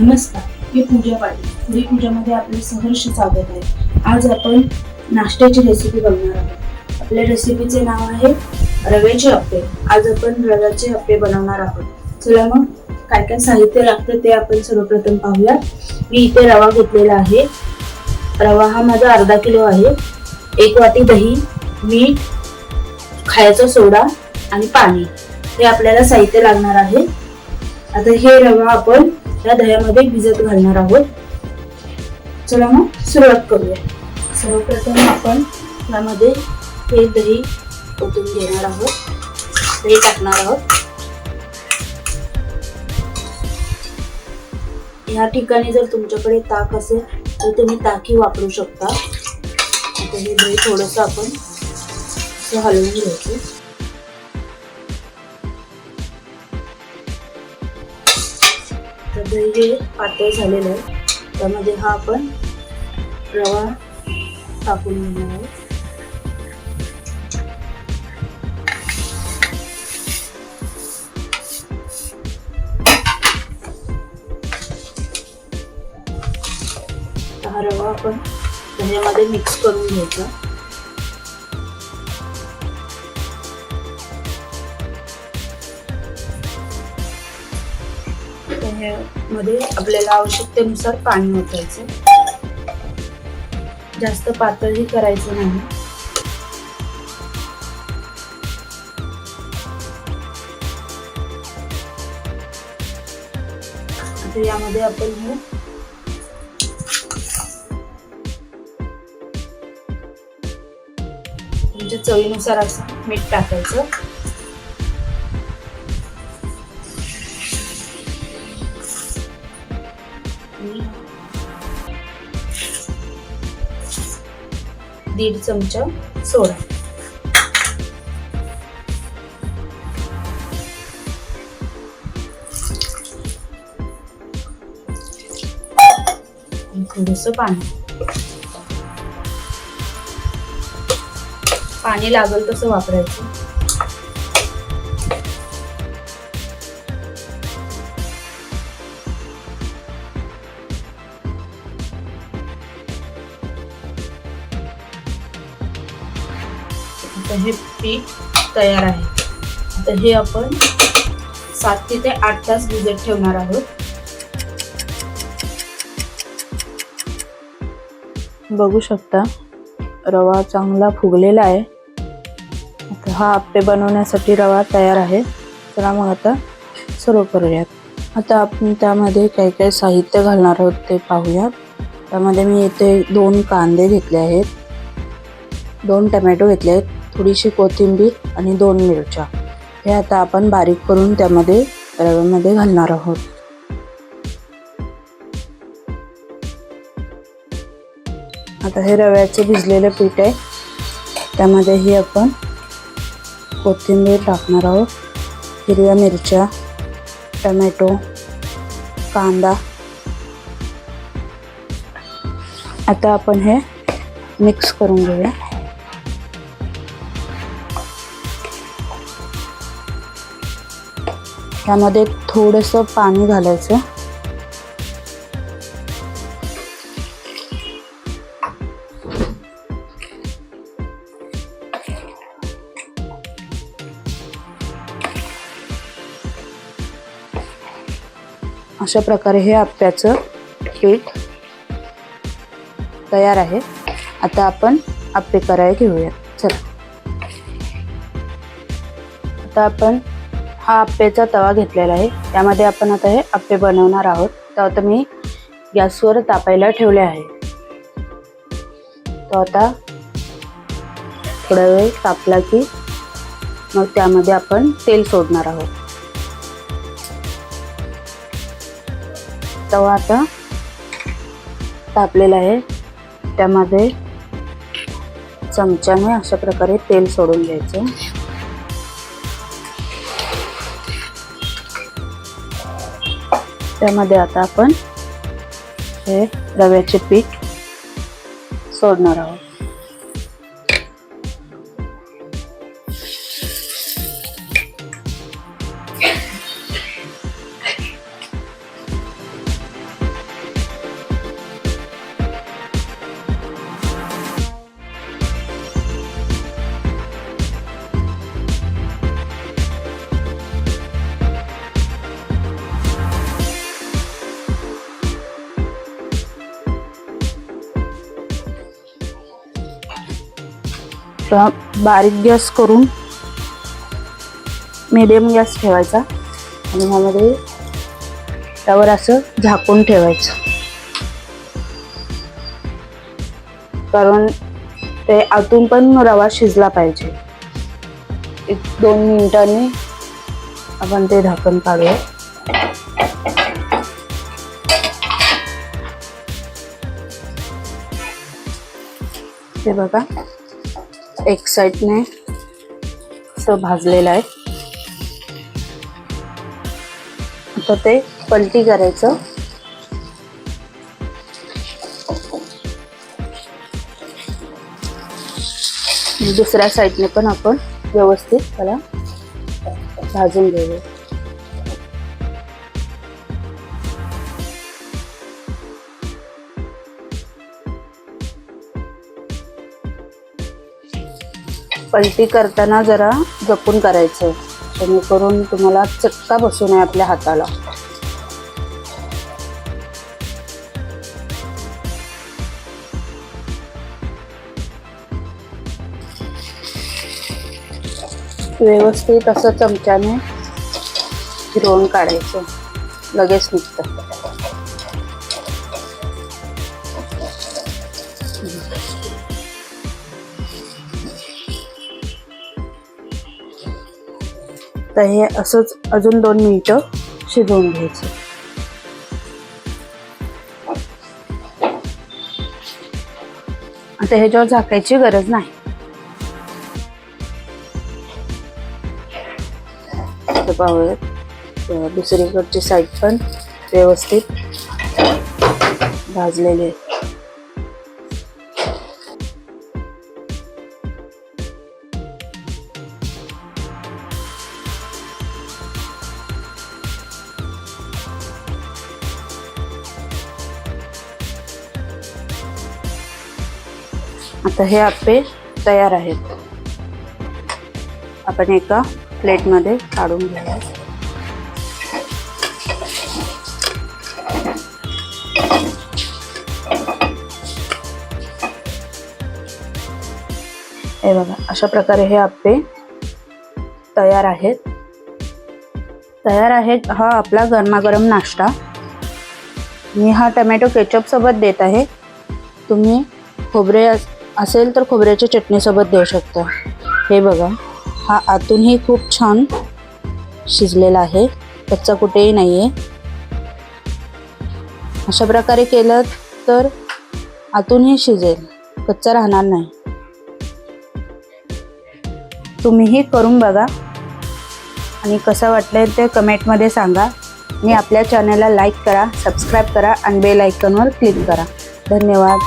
नमस्कार मी पूजा पाटील पुढे पूजामध्ये आपले सहर्ष स्वागत आहे. आज आपण नाश्त्याची रेसिपी बघणार आहोत. आपल्या रेसिपीचे नाव आहे रव्याचे अप्पे आज आपण रव्याचे अप्पे बनवणार आहोत. चला मग काय काय साहित्य लागतं ते आपण सर्वप्रथम पाहूया मी इथे रवा घेतलेला आहे. रवा हा माझा अर्धा किलो आहे. एक वाटी दही मीठ खायचा सोडा आणि पाणी. हे आपल्याला साहित्य लागणार आहे. आता हे रवा आपण या दह्यामध्ये भिजत घालणार आहोत. चला मग सुरुवात करूया. सर्वप्रथम आपण यामध्ये हे दही ओतून घेणार आहोत. दही टाकणार आहोत. या ठिकाणी जर तुमच्याकडे ताक असेल तर तुम्ही ताकही वापरू शकता. आता हे दही थोडंसं आपण हलवून घ्यायचं. तर दही हे पातळ झालेलं आहे. त्यामध्ये हा आपण रवा टाकून घेणार आहे. हा रवा आपण दह्यामध्ये मिक्स करून घ्यायचा. मध्ये आपल्याला आवश्यकतेनुसार पाणी ओतायचं. जास्त पातळही करायचं नाही. आता यामध्ये आपण हे तुमच्या चवीनुसार असं मीठ टाकायचं. दीड चमचा सोडा. थोडस पाणी. पाणी लागल तसं वापरायचं. आता हे पीठ तयार आहे. आता हे आपण सात ते आठ तास भिजत ठेवणार आहोत. बघू शकता रवा चांगला फुगलेला आहे. आता हा आप्पे बनवण्यासाठी रवा तयार आहे. चला मग आता सर्व करूयात. आता आपण त्यामध्ये काय काय साहित्य घालणार आहोत ते पाहूयात. त्यामध्ये मी इथे दोन कांदे घेतले आहेत. दोन टमॅटो घेतले आहेत. थोडीशी कोथिंबीर आणि दोन मिरच्या. हे आता आपण बारीक करून त्यामध्ये रव्यामध्ये घालणार आहोत. आता हे रव्याचे भिजलेले पीठ आहे. त्यामध्येही आपण कोथिंबीर टाकणार आहोत. हिरव्या मिरच्या टमॅटो कांदा. आता आपण हे मिक्स करून घेऊया. ह्यामध्ये थोडंसं पाणी घालायचं. अशा प्रकारे हे आप्याचं पीठ तयार आहे. आता आपण आप्पे करायला घेऊया. चला. आता आपण हा आप्पेचा तवा घेतलेला आहे. त्यामध्ये आपण आता हे आप्पे बनवणार आहोत. तर आता मी गॅसवर तापायला ठेवले आहे. तो आता थोडा वेळ तापला की मग त्यामध्ये आपण तेल सोडणार आहोत. तवा आता तापलेला आहे. त्यामध्ये चमच्याने अशा प्रकारे तेल सोडून घ्यायचं. त्यामध्ये आता आपण हे रव्याचे पीठ सोडणार आहोत. आता बारीक गॅस करून मिडियम गॅस ठेवायचा आणि ह्यामध्ये त्यावर असं झाकून ठेवायचं. कारण ते आतून पण रवा शिजला पाहिजे. एक दोन मिनिटांनी आपण ते झाकण काढूया. ते बघा. एक साईडने असं भाजलेलं आहे. आता ते पलटी करायचं. दुसऱ्या साईडने पण आपण व्यवस्थित त्याला भाजून घेऊया. पलटी करताना जरा जपून करायचं आहे जेणेकरून तुम्हाला चटका बसू नये आपल्या हाताला. व्यवस्थित असं चमच्याने फिरवून काढायचं. लगेच निघतं. तर हे असंच अजून दोन मिनिटं शिजवून घ्यायचं. आता ह्याच्यावर झाकायची गरज नाही. पाहूयात दुसरीकडची साईड पण व्यवस्थित भाजलेली आहे. आता हे आप्पे तयार आहेत. आपण एका प्लेटमध्ये काढून घेऊया. हे बघा अशा प्रकारे हे आप्पे तयार आहेत. तयार आहेत हा आपला गरमागरम नाश्ता. मी हा टमॅटो केचपसोबत देत आहे. तुम्ही खोबरे अस- असेल तर खोबऱ्याच्या चटणीसोबत देऊ शकता. हे बघा हा आतूनही खूप छान शिजलेला आहे. कच्चा कुठेही नाही आहे अशा प्रकारे केलं तर आतूनही शिजेल. कच्चा राहणार नाही. तुम्हीही करून बघा. आणि कसं वाटलं ते कमेंटमध्ये सांगा. आणि आपल्या चॅनलला लाईक करा सबस्क्राईब करा आणि बेल आयकॉनवर क्लिक करा. धन्यवाद.